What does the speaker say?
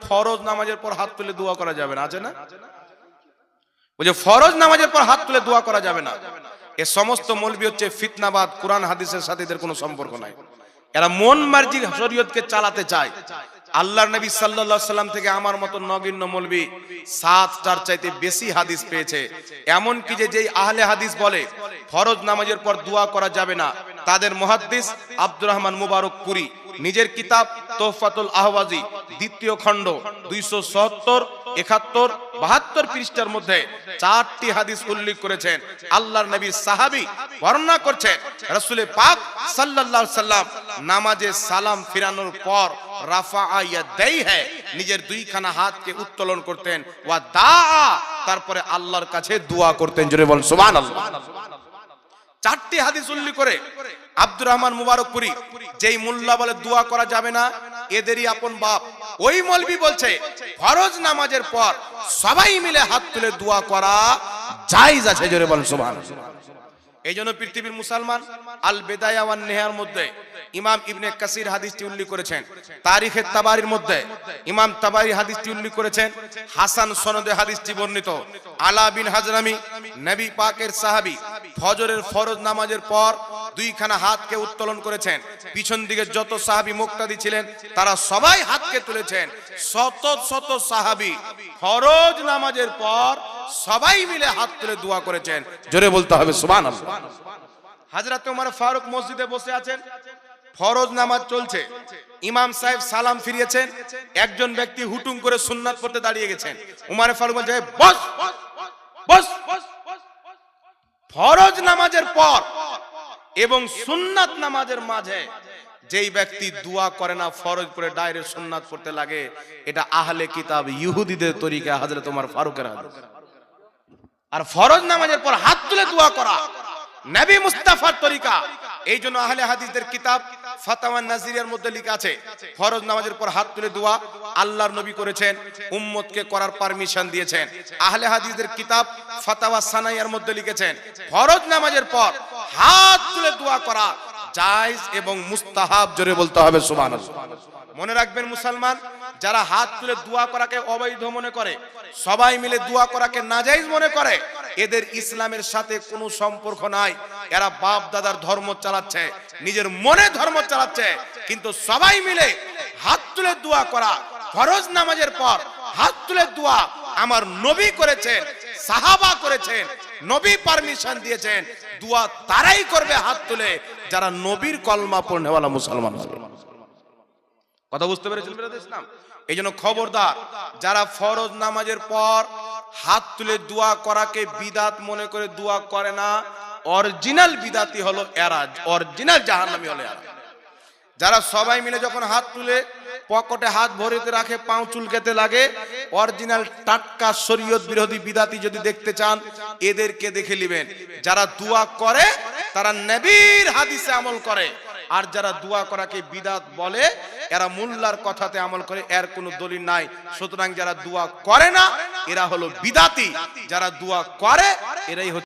ফরজ নামাজের পর হাত তুলে দোয়া করা যাবে না, আছে না? বলছে ফরজ নামাজের পর হাত তুলে দোয়া করা যাবে না। এ সমস্ত মৌলবি হচ্ছে ফিতনাবাদ, কোরআন, হাদিসের সাথে এদের কোনো সম্পর্ক নাই। এরা মন মার্জি শরীয়তকে চালাতে চায়। আল্লাহর নবী সাল্লাল্লাহু সাল্লাম থেকে আমার মতো নগণ্য মৌলবি সাতটার চাইতে বেশি হাদিস পেয়েছে। এমন কি যে যেই আহলে হাদিস বলে, ফরজ নামাজের পর দোয়া করা যাবে না, তাদের মুহাদ্দিস আব্দুর রহমান মুবারক পুরী নিজের কিতাব তোহফাতুল আহওয়াজি, দ্বিতীয় খণ্ড, দুইশো সত্তর, একাত্তর, বাহাত্তর পৃষ্ঠার মধ্যে চারটি হাদিস উল্লেখ করেছেন। আল্লাহর নবী সাহাবি বর্ণনা করছেন, রসুলে পাক সাল্লাল্লাহু সাল্লাম নামাজে সালাম ফিরানোর পর রাফা আইয়া দেই নিজের দুইখানা হাতকে উত্তোলন করতেন, ওয়া দা তারপরে আল্লাহর কাছে দোয়া করতেন। জোরে বল সুবহানাল্লাহ। চারটি হাদিস উল্লেখ করে আব্দুর রহমান মুবারকপুরি, যেই মোল্লা বলে দোয়া করা যাবে না, এদেরই আপন বাপ। ওই মলবি বলছে, ফরজ নামাজের পর সবাই মিলে হাত তুলে দোয়া করা জায়েজ আছে, জোরে বল সুবহানাল্লাহ। এই জন্য পৃথিবীর মুসলমান আল বেদায়া ওয়ান নেহার মধ্যে ইমাম ইবনে কাসির হাদিসটি উল্লেখ করেছেন। তারিখে তাবারির মধ্যে ইমাম তাবারি হাদিসটি উল্লেখ করেছেন। হাসান সনদে হাদিসটি বর্ণিত। আলা বিন হাজরামি, নবী পাকের সাহাবী, ফজরের ফরজ নামাজের পর দুইখানা হাতকে উত্তোলন করেছেন পিছন দিকে যত সাহাবী মুক্তাদি ছিলেন তারা সবাই হাতকে তুলেছেন শত শত সাহাবী ফরজ নামাজের পর সবাই মিলে হাত তুলে দোয়া করেছেন জোরে বলতে হবে সুবহানাল্লাহ হাজরত ওমর ফারুক মসজিদে বসে আছেন ফরজ নামাজ চলছে ইমাম সাহেব সালাম ফিরিয়েছেন একজন ব্যক্তি হুটুম করে সুন্নাত পড়তে দাঁড়িয়ে গেছেন উমারে ফারুক বলছে "এই বস বস ফরজ নামাজের পর এবং সুন্নাত নামাজের মাঝে যেই ব্যক্তি দোয়া করে না ফরজ পড়ে ডাইরেক্ট সুন্নাত পড়তে লাগে, এটা আহলে কিতাব ইহুদিদের তরিকা হযরত ওমর ফারুকের হাদিস। আর ফরজ নামাজের পর হাত তুলে দোয়া করা নবী মুস্তাফার তরিকা। এই জন্য আহলে হাদিসদের কিতাব ফাতাওয়ান নাজিরের মধ্যে লেখা আছে, ফরজ নামাজের পর হাত তুলে দোয়া আল্লাহর নবী করেছেন, উম্মতকে করার পারমিশন দিয়েছেন। আহলে হাদিসদের কিতাব ফাতাওয়া সানাইয়ার মধ্যে লিখেছেন, ফরজ নামাজের পর হাত তুলে দোয়া করা জায়েজ এবং মুস্তাহাব জোরে বলতে হবে, সুবহানাল্লাহ। মনে রাখবেন মুসলমান, যারা হাত তুলে দোয়া করাকে অবৈধ মনে করে, সবাই মিলে দোয়া করাকে নাজাইজ মনে করে, এদের ইসলামের সাথে কোনো সম্পর্ক নাই। এরা বাপ দাদার ধর্ম চালাচ্ছে, নিজের মনে ধর্ম চালাচ্ছে, কিন্তু সবাই মিলে হাত তুলে দোয়া করা, ফরজ নামাজের পর হাত তুলে দোয়া আমার নবী করেছেন সাহাবা করেছেন, নবী পারমিশন দিয়েছেন, দোয়া তারাই করবে হাত তুলে, যারা নবীর কলমা পড়নেওয়ালা মুসলমান হবে। কথা বুঝতে পেরেছেন ইসলাম? এই জন্য খবরদার, যারা ফরজ নামাজের পর হাত তুলে দোয়া করাকে বিদাত মনে করে দোয়া করে না, অরিজিনাল বিদাতি হলো এরা অরিজিনাল জাহান্নামী হলো এরা যারা সবাই মিলে যখন হাত তুলে পকেটে হাত ভরিতে রাখে, পাও চুলকেতে লাগে। অরিজিনাল টাটকা শরীয়ত বিরোধী বিদাতি যদি দেখতে চান, এদেরকে দেখে নেবেন। যারা দোয়া করে, তারা নবীর হাদিসে আমল করে। আর যারা দোয়া করাকে বিদাত বলে, এরা মোল্লার কথাতে আমল করে, এর কোনো দলিল নাই। সুতরাং যারা দোয়া করে না, এরা হলো বিদাতি। যারা দোয়া করে, এরাই হচ্ছে